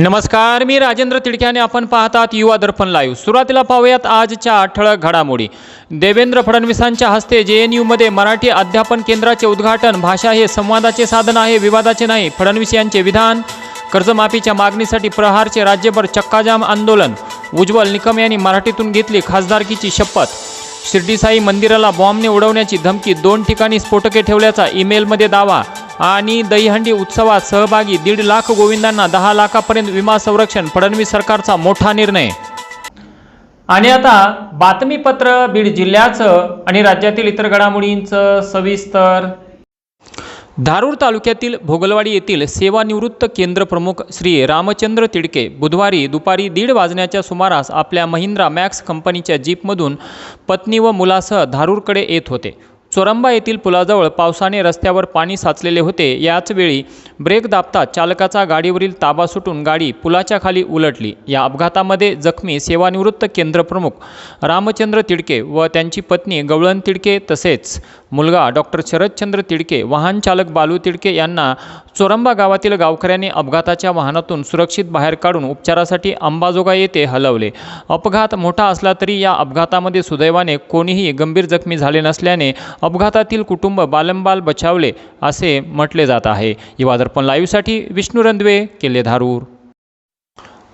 नमस्कार मी राजेंद्र तिडके आणि आपण पाहतात युवा दर्पण लाईव्ह सुरुवातीला पाहूयात आजच्या ठळक घडामोडी. देवेंद्र फडणवीसांच्या हस्ते जे एन यूमध्ये मराठी अध्यापन केंद्राचे उद्घाटन. भाषा हे संवादाचे साधन आहे विवादाचे नाही. फडणवीस यांचे विधान कर्जमाफीच्या मागणीसाठी प्रहारचे राज्यभर चक्काजाम आंदोलन. उज्ज्वल निकम यांनी मराठीतून घेतली खासदारकीची शपथ. शिर्डीसाई मंदिराला बॉम्बने उडवण्याची धमकी दोन ठिकाणी स्फोटके ठेवल्याचा ईमेलमध्ये दावा. आणि दहीहंडी उत्सवात सहभागी दीड लाख गोविंदांना दहा लाखापर्यंत विमा संरक्षण फडणवीस सरकारचा मोठा निर्णय. आणि आता बातमीपत्र बीड जिल्ह्याचं आणि राज्यातील इतर घडामोडींचं सविस्तर. धारूर तालुक्यातील भोगलवाडी येथील सेवानिवृत्त केंद्र प्रमुख श्री रामचंद्र तिडके बुधवारी दुपारी दीड वाजण्याच्या सुमारास आपल्या महिंद्रा मॅक्स कंपनीच्या जीपमधून पत्नी व मुलासह धारूरकडे येत होते. चोरंबा येथील पुलाजवळ पावसाने रस्त्यावर पाणी साचलेले होते. याच वेळी ब्रेक दाबता चालकाचा गाडीवरील ताबा सुटून गाडी पुलाच्या खाली उलटली. या अपघातामध्ये जखमी सेवानिवृत्त केंद्रप्रमुख रामचंद्र तिडके व त्यांची पत्नी गवळण तिडके तसेच मुलगा डॉक्टर शरदचंद्र तिडके वाहन चालक बालू तिडके यांना चोरंबा गावातील गावकऱ्यांनी अपघाताच्या वाहनातून सुरक्षित बाहेर काढून उपचारासाठी अंबाजोगा येथे हलवले. अपघात मोठा असला तरी या अपघातामध्ये सुदैवाने कोणीही गंभीर जखमी झाले नसल्याने अपघातातील कुटुंब बालंबाल बचावले असे म्हटले जात आहे. युवादर्पण लाईव्हसाठी विष्णू रंधवे केले धारूर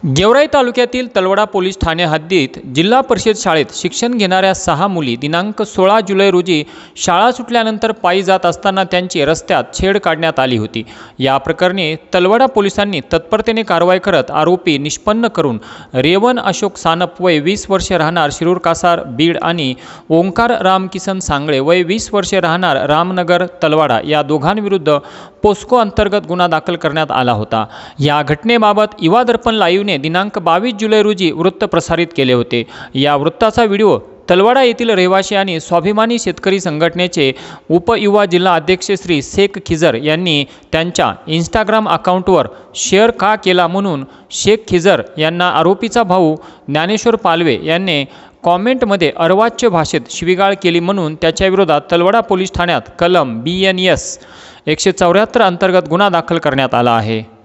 गेवराई तालुक्यातील तलवडा पोलीस ठाणे हद्दीत जिल्हा परिषद शाळेत शिक्षण घेणाऱ्या सहा मुली दिनांक सोळा जुलै रोजी शाळा सुटल्यानंतर पायी जात असताना त्यांची रस्त्यात छेड काढण्यात आली होती. या प्रकरणी तलवडा पोलिसांनी तत्परतेने कारवाई करत आरोपी निष्पन्न करून रेवन अशोक सानप वय वीस वर्षे राहणार शिरूर कासार बीड आणि ओंकार रामकिसन सांगळे वय वीस वर्षे राहणार रामनगर तलवाडा या दोघांविरुद्ध पोस्को अंतर्गत गुन्हा दाखल करण्यात आला होता. या घटनेबाबत युवा दर्पण लाईव्हने दिनांक बावीस जुलै रोजी वृत्त प्रसारित केले होते. या वृत्ताचा व्हिडिओ तलवाडा येथील रहिवासी आणि स्वाभिमानी शेतकरी संघटनेचे उपयुवा जिल्हा अध्यक्ष श्री शेख खिजर यांनी त्यांच्या इंस्टाग्राम अकाउंटवर शेअर का केला म्हणून शेख खिजर यांना आरोपीचा भाऊ ज्ञानेश्वर पालवे यांनी कॉमेंटमध्ये अर्वाच्य भाषेत शिवीगाळ केली म्हणून त्याच्याविरोधात तलवाडा पोलीस ठाण्यात कलम बी एन एस एकशे चौऱ्याहत्तर अंतर्गत गुन्हा दाखल करण्यात आला आहे.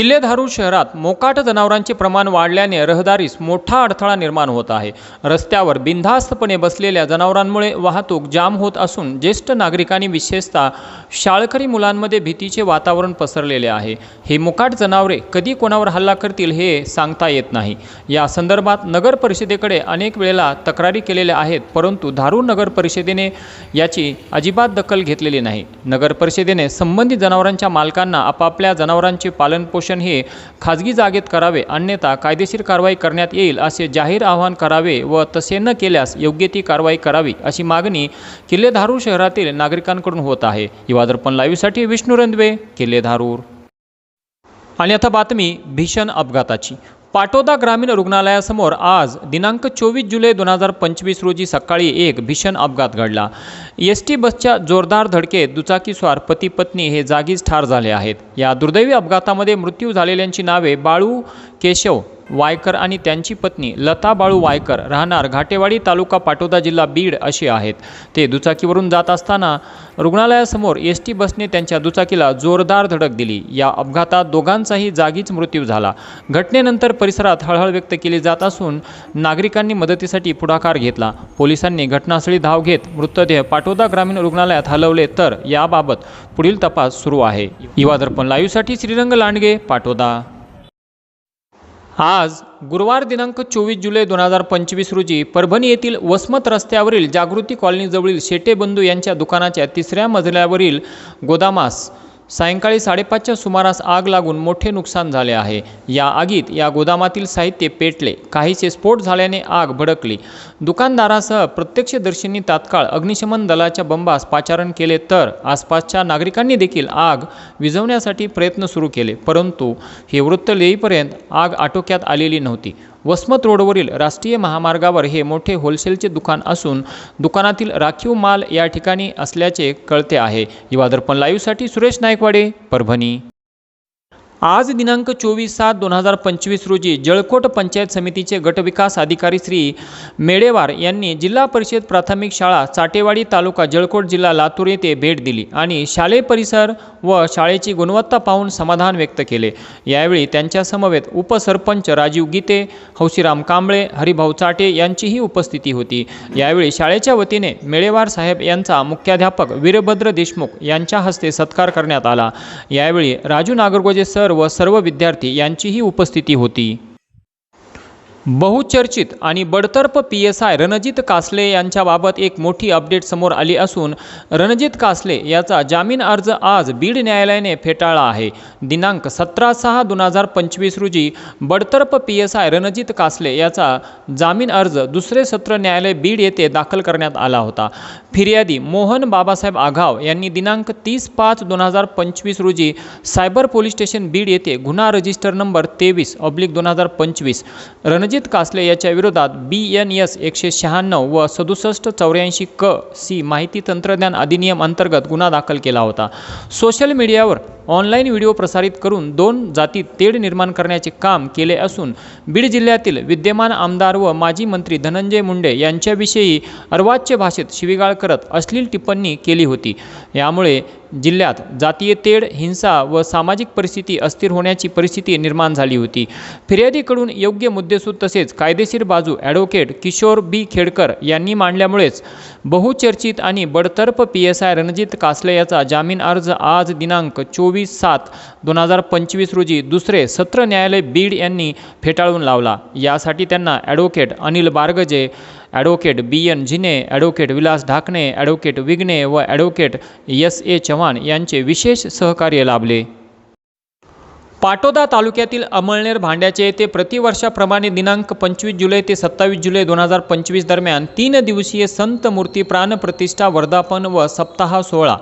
किल्लेधारू शहरात मोकाट जनावरांचे प्रमाण वाढल्याने रहदारीस मोठा अडथळा निर्माण होत आहे. रस्त्यावर बिनधास्तपणे बसलेल्या जनावरांमुळे वाहतूक जाम होत असून ज्येष्ठ नागरिकांनी विशेषतः शाळकरी मुलांमध्ये भीतीचे वातावरण पसरलेले आहे. हे मोकाट जनावरे कधी कोणावर हल्ला करतील हे सांगता येत नाही. या संदर्भात नगर परिषदेकडे अनेक वेळेला तक्रारी केलेल्या आहेत परंतु धारू नगर परिषदेने याची अजिबात दखल घेतलेली नाही. नगर परिषदेने संबंधित जनावरांच्या मालकांना आपापल्या जनावरांचे पालनपोषण हे खाजगी जागेत करावे अन्यथा कायदेशीर कारवाई करण्यात येईल असे जाहीर आवाहन करावे व तसे न केल्यास योग्य ती कारवाई करावी अशी मागणी किल्ले धारूर शहरातील नागरिकांकडून होत आहे. युवादर्पण लाईव्हसाठी विष्णू रंधवे किल्ले धारूर आणि आता बातमी भीषण अपघाताची. पाटोदा ग्रामीण रुग्णालयासमोर आज दिनांक चोवीस जुलै दोन हजार पंचवीस रोजी सकाळी एक भीषण अपघात घडला. एस टी बसच्या जोरदार धडकेत दुचाकीस्वार पती पत्नी हे जागीच ठार झाले आहेत. या दुर्दैवी अपघातामध्ये मृत्यू झालेल्यांची नावे बाळू केशव वायकर आणि त्यांची पत्नी लता बाळू वायकर राहणार घाटेवाडी तालुका पाटोदा जिल्हा बीड अशी आहेत. ते दुचाकीवरून जात असताना रुग्णालयासमोर एस टी बसने त्यांच्या दुचाकीला जोरदार धडक दिली. या अपघातात दोघांचाही जागीच मृत्यू झाला. घटनेनंतर परिसरात हळहळ व्यक्त केली जात असून नागरिकांनी मदतीसाठी पुढाकार घेतला. पोलिसांनी घटनास्थळी धाव घेत मृतदेह पाटोदा ग्रामीण रुग्णालयात हलवले तर याबाबत पुढील तपास सुरू आहे. युवा दर्पण लाईव्हसाठी श्रीरंग लांडगे पाटोदा. आज गुरुवार दिनांक चोवीस जुलै दोन हजार पंचवीस रोजी परभणी येथील वसमत रस्त्यावरील जागृती कॉलनीजवळील शेटे बंधू यांच्या दुकानाच्या तिसऱ्या मजल्यावरील गोदामास सायंकाळी साडेपाचच्या सुमारास आग लागून मोठे नुकसान झाले आहे. या आगीत या गोदामातील साहित्य पेटले. काहीसे स्फोट झाल्याने आग भडकली. दुकानदारासह प्रत्यक्षदर्शींनी तात्काळ अग्निशमन दलाच्या बंबास पाचारण केले तर आसपासच्या नागरिकांनी देखील आग विझवण्यासाठी प्रयत्न सुरू केले. परंतु हे वृत्त येईपर्यंत आग आटोक्यात आलेली नव्हती. वसमत रोडवरील राष्ट्रीय महामार्गावर हे मोठे होलसेलचे दुकान असून दुकानातील राखीव माल या ठिकाणी असल्याचे कळते आहे. युवा दर्पण लाईव्हसाठी सुरेश नायकवाडे परभणी. आज दिनांक चोवीस सात दोन हजार पंचवीस रोजी जळकोट पंचायत समितीचे गटविकास अधिकारी श्री मेडेवार यांनी जिल्हा परिषद प्राथमिक शाळा चाटेवाडी तालुका जळकोट जिल्हा लातूर येथे भेट दिली आणि शालेय परिसर व शाळेची गुणवत्ता पाहून समाधान व्यक्त केले. यावेळी त्यांच्या समवेत उपसरपंच राजीव गीते हौशीराम कांबळे हरिभाऊ चाटे यांचीही उपस्थिती होती. यावेळी शाळेच्या वतीने मेळेवार साहेब यांचा मुख्याध्यापक वीरभद्र देशमुख यांच्या हस्ते सत्कार करण्यात आला. यावेळी राजू नागरगोजे सर व सर्व विद्यार्थी यांचीही उपस्थिती होती. बहुचर्चित आणि बडतर्फ P S I Ranjit Kasle यांच्याबाबत एक मोठी अपडेट समोर आली असून रणजित कासले याचा जामीन अर्ज आज बीड न्यायालयाने फेटाळला आहे. दिनांक सतरा सहा दोन हजार पंचवीस रोजी बडतर्फ P S I Ranjit Kasle याचा जामीन अर्ज दुसरे सत्र न्यायालय बीड येथे दाखल करण्यात आला होता. फिर्यादी मोहन बाबासाहेब आघाव यांनी दिनांक तीस पाच दोन हजार पंचवीस रोजी सायबर पोलीस स्टेशन बीड येथे गुन्हा रजिस्टर नंबर तेवीस ऑब्लिक दोन हजार पंचवीस रणजित अजित कासले याच्या विरोधात बी एन एस एकशे शहाण्णव व सदुसष्ट चौऱ्याऐंशी क सी माहिती तंत्रज्ञान अधिनियम अंतर्गत गुन्हा दाखल केला होता. सोशल मीडियावर ऑनलाईन व्हिडिओ प्रसारित करून दोन जातीत तेढ निर्माण करण्याचे काम केले असून बीड जिल्ह्यातील विद्यमान आमदार व माजी मंत्री धनंजय मुंडे यांच्याविषयी अर्वाच्य भाषेत शिवीगाळ करत अश्लील टिप्पणी केली होती. यामुळे जिल्ह्यात जातीय तेढ हिंसा व सामाजिक परिस्थिती अस्थिर होण्याची परिस्थिती निर्माण झाली होती. फिर्यादीकडून योग्य मुद्देसूद तसेच कायदेशीर बाजू ॲडव्होकेट किशोर बी खेडकर यांनी मांडल्यामुळेच बहुचर्चित आणि बडतर्फ P S I Ranjit Kasle याचा जामीन अर्ज आज दिनांक चोवीस सात दोन हजार पंचवीस रोजी दुसरे सत्र न्यायालय बीड यांनी फेटाळून लावला. यासाठी त्यांना advocate Anil Bargaje advocate B N Jine advocate Vilas Dhakane advocate Vighne व ॲडव्होकेट एस ए चव्हाण यांचे विशेष सहकार्य लाभले. पाटोदा तालुक्यातील अमळनेर भांड्याचे येथे प्रतिवर्षाप्रमाणे दिनांक पंचवीस जुलै ते सत्तावीस जुलै दोन हजार पंचवीस दरम्यान तीन दिवसीय संत मूर्ती प्राणप्रतिष्ठा वर्धापन व सप्ताह सोहळा.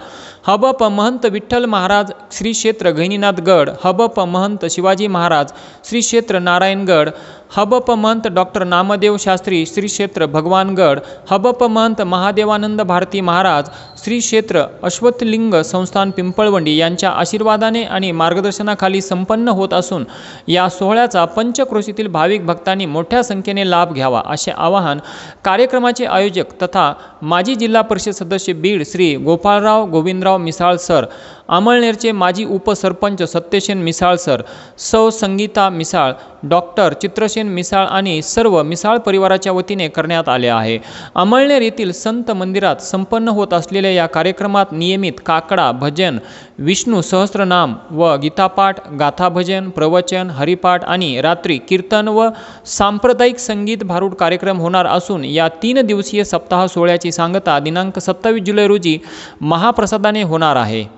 हबप महंत विठ्ठल महाराज श्री क्षेत्र गहिनीनाथ गड हबप महंत शिवाजी महाराज श्री क्षेत्र नारायणगड हबप महंत डॉक्टर नामदेव शास्त्री श्री क्षेत्र भगवानगड हबप महंत महादेवानंद भारती महाराज श्री क्षेत्र अश्वथलिंग संस्थान पिंपळवंडी यांच्या आशीर्वादाने आणि मार्गदर्शनाखाली संपन्न होत असून या सोहळ्याचा पंचक्रोशीतील भाविक भक्तांनी मोठ्या संख्येने लाभ घ्यावा असे आवाहन कार्यक्रमाचे आयोजक तथा माजी जिल्हा परिषद सदस्य बीड श्री गोपाळराव गोविंदराव मिसाळ सर अमळनेरचे माजी उपसरपंच सत्यसेन मिसाळ सर सौ संगीता मिसाळ डॉक्टर चित्रसेन मिसाळ आणि सर्व मिसाळ परिवाराच्या वतीने करण्यात आले आहे. अमळनेर येथील संत मंदिरात संपन्न होत असलेल्या या कार्यक्रमात नियमित काकडा भजन विष्णू सहस्रनाम व गीतापाठ गाथाभजन प्रवचन हरिपाठ आणि रात्री कीर्तन व सांप्रदायिक संगीत भारूड कार्यक्रम होणार असून या तीन दिवसीय सप्ताह सोहळ्याची सांगता दिनांक सत्तावीस जुलै रोजी महाप्रसादाने होणार आहे.